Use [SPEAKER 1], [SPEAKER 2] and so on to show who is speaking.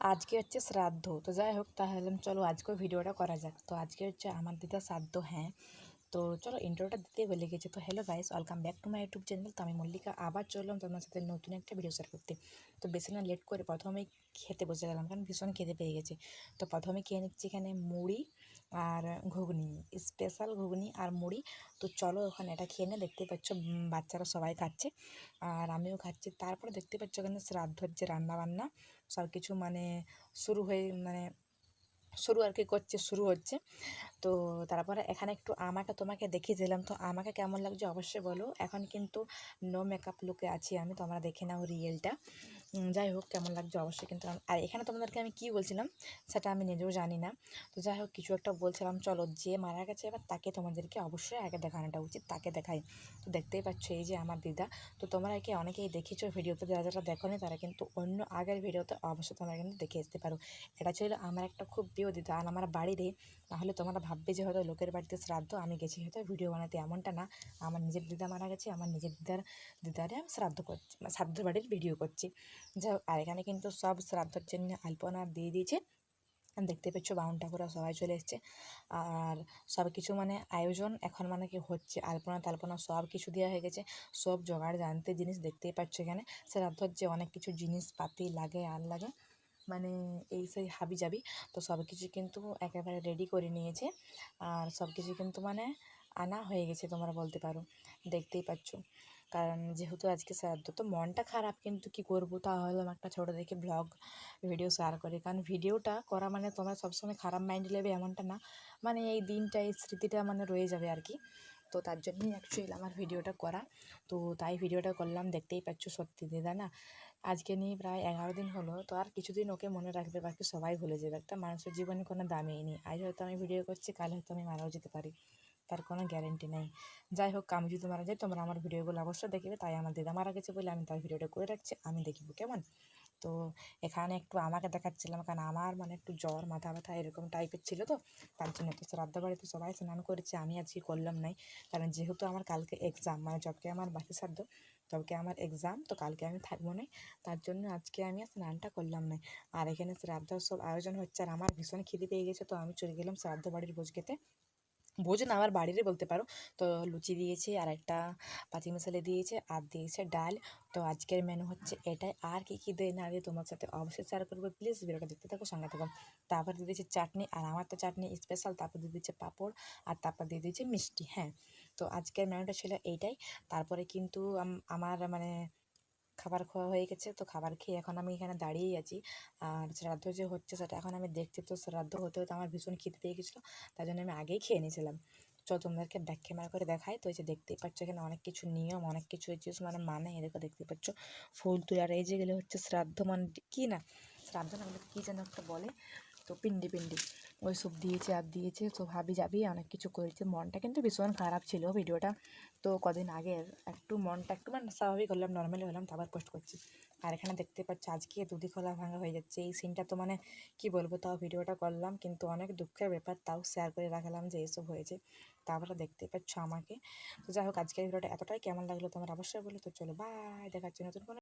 [SPEAKER 1] আজকে হচ্ছে শ্রাদ্ধ, তো যাই হোক তাহলে চলো আজকেও ভিডিওটা করা যাক। তো আজকে হচ্ছে আমার দিদা শ্রাদ্ধ হ্যাঁ। তো চলো ইন্টারভিউটা দিতে বলে গেছে। তো hello guys welcome back to my YouTube channel তো আমি মল্লিকা, আবার চললাম তোমার সাথে নতুন একটা ভিডিও শেয়ার করতে। তো বেশি না লেট করে প্রথমেই খেতে বসে গেলাম, কারণ ভীষণ খেতে পেয়ে গেছে। তো প্রথমে খেয়ে নিচ্ছি এখানে মুড়ি আর ঘুগনি স্পেশাল ঘুগনি আর মুড়ি। তো চলো ওখানে এটা খেয়ে নে দেখতে পাচ্ছ বাচ্চারা সবাই খাচ্ছে। আর আমিও খাচ্ছি। তারপরে দেখতে পাচ্ছ ওখানে শ্রাদ্ধ হচ্ছে রান্না বান্না সব কিছু মানে শুরু হয়ে মানে শুরু আর কি করছে, শুরু হচ্ছে। তো তারপরে এখানে একটু আমাকে তোমাকে দেখিয়ে দিলাম তো আমাকে কেমন লাগছে অবশ্যই বলো। এখন কিন্তু নো মেকআপ লুকে আছি আমি, তোমরা দেখে নাও রিয়েলটা যাই হোক, কেমন লাগছে অবশ্যই কিন্তু আর এখানে তোমাদেরকে আমি কী বলছিলাম? সেটা আমি নিজেও জানি না। তো যাই হোক, কিছু একটা বলছিলাম। চলো, যে মারা গেছে এবার তাকে তোমাদেরকে অবশ্যই আগে দেখানোটা উচিত, তাকে দেখাই। তো দেখতেই পাচ্ছ এই যে আমার দিদা। তো তোমরা একে অনেকেই দেখেছ ভিডিওতে, যারা যারা দেখোনি, তারা কিন্তু অন্য আগের ভিডিওতে অবশ্যই তোমরা কিন্তু দেখে আসতে পারো। এটা ছিল আমার একটা খুব প্রিয় দিদা আর আমার বাড়িতে নাহলে তোমরা ভাববে যে হয়তো লোকের বাড়িতে শ্রাদ্ধ, আমি গেছি হয়তো ভিডিও বানাতে। এমনটা না। আমার নিজের দিদা মারা গেছে, আমার নিজের দিদার, দিদারে আমি শ্রাদ্ধ করছি, শ্রাদ্ধ বাড়ির ভিডিও করছি। যাই আর এখানে কিন্তু সব শ্রাদ্ধের জন্য আলপনা দিয়ে দিয়েছে দেখতে পাচ্ছ বাউন ঠাকুরা সবাই চলে এসছে। আর সব কিছু মানে আয়োজন এখন মানে কি হচ্ছে, আলপনা তালপনা সব কিছু দেওয়া হয়ে গেছে। সব জোগাড় জানতে জিনিস দেখতেই পাচ্ছ এখানে। শ্রাদ্ধর যে অনেক কিছু জিনিসপাতি লাগে, আর লাগে মানে এই সেই হাবি যাবি তো সব কিছু কিন্তু একেবারে রেডি করে নিয়েছে। আর সব কিছু কিন্তু মানে আনা হয়ে গেছে তোমরা বলতে পারো, দেখতেই পাচ্ছ। কারণ যেহেতু আজকে শ্রাদ্ধ, তো মনটা খারাপ, কিন্তু কি করব? তাহলে একটা ছোটো দেখে ব্লগ ভিডিও শেয়ার করি। কারণ ভিডিওটা করা মানে তোমরা সবসময় খারাপ মাইন্ড নেবে এমনটা না। মানে এই দিনটা, এই স্মৃতিটা মানে রয়ে যাবে আর কি। তো তার জন্যই অ্যাকচুয়ালি আমার ভিডিওটা করা। তো তাই ভিডিওটা করলাম, দেখতেই পাচ্ছ সত্যি দিদা না? আজকে নিয়ে প্রায় এগারো দিন হলো, তো আর কিছুদিন ওকে মনে রাখবে, বাকি সবাই ভুলে যাবে। একটা মানুষের জীবনে কোনো দামেই নেই। আজ হয়তো আমি ভিডিও করছি, কাল হয়তো আমি মারাও যেতে পারি। তার কোনো গ্যারেন্টি নেই। যাই হোক আমি যদি মারা যাই, তোমরা আমার ভিডিওগুলো অবশ্যই দেখবে, তাই আমার দিদা মারা গেছে বলে আমি তার ভিডিওটা করে রাখছি, আমি দেখব, কেমন? তো এখানে একটু আমাকে দেখাচ্ছিলাম, কারণ আমার মানে একটু জ্বর, মাথা ব্যথা এরকম টাইপের ছিল তো, তার জন্য তো শ্রাদ্ধ বাড়িতে সবাই স্নান করেছে, আমি আজকে করলাম নাই, কারণ যেহেতু আমার কালকে এক্সাম মানে যবকে আমার বাকি শ্রাদ্ধ, তবকে আমার এক্সাম তো কালকে আমি থাকব না তার জন্য আজকে আমি স্নানটা করলাম না আর এখানে শ্রাদ্ধ সব আয়োজন হচ্ছে, আর আমার ভীষণ খিদে পেয়ে গেছে, তো আমি চলে গেলাম শ্রাদ্ধ বাড়ির ভোজ খেতে। ভোজ না, আমার বাড়িরই বলতে পারো। তো লুচি দিয়েছে আর একটা পাতি মশলা দিয়েছে, আর দিয়েছে ডাল। তো আজকের মেনু হচ্ছে এটাই। আর কী কী দেয় না দিয়ে তোমার সাথে অবশ্যই শেয়ার করব। প্লিজ ভিডিওটা দেখতে থাকো, সঙ্গে থাকো। তারপর দিয়ে দিয়েছে চাটনি, আর আমার তো চাটনি স্পেশাল তারপর দিয়ে দিয়েছে পাঁপড়, আর তারপর দিয়ে দিয়েছে মিষ্টি হ্যাঁ। তো আজকের মেনুটা ছিল এইটাই। তারপরে কিন্তু আমার মানে খাবার খাওয়া হয়ে গেছে। তো খাবার খেয়ে এখন আমি এখানে দাঁড়িয়েই আছি। আর শ্রাদ্ধ যে হচ্ছে সেটা এখন আমি দেখছি। তো শ্রাদ্ধ হতে হতে আমার ভীষণ খিদে পেয়ে গেছিল। তাই জন্য আমি আগেই খেয়ে নিয়েছিলাম। চল তোমাদেরকে ব্যাক ক্যামেরা করে দেখাই। তো এই যে দেখতেই পাচ্ছ এখানে অনেক কিছু নিয়ম, অনেক কিছু জিনিস মানে মানে এদেরকে দেখতে পাচ্ছ। ফুল তুলে আর এই যে গেলে হচ্ছে শ্রাদ্ধ মানে কী না? শ্রাদ্ধ না বলে কী যেন একটা বলে। তো পিন্ডি পিন্ডি। ওই সব দিয়েছে, আর দিয়েছে, তো ভাবি যাবি, অনেক কিছু করেছে। মনটা কিন্তু ভীষণ খারাপ ছিল ভিডিওটা। তো কদিন আগের একটু মনটা একটু মানে স্বাভাবিক হলাম নর্মালি হলাম, তারপর পোস্ট করছি। আর এখানে দেখতে পাচ্ছি, আজকে দুদি খোলা ভাঙা হয়ে যাচ্ছে। এই সিনটা তো মানে কি বলব, তাও ভিডিওটা করলাম, কিন্তু অনেক দুঃখের ব্যাপার, তাও শেয়ার করে রাখলাম যে এইসব হয়েছে। তারপরে দেখতে পাচ্ছ আমাকে। তো যাই হোক, আজকের ভিডিওটা এতটাই। কেমন লাগল তোমার অবশ্যই বলো। তো চলো বাই দেখাচ্ছি নতুন কোনো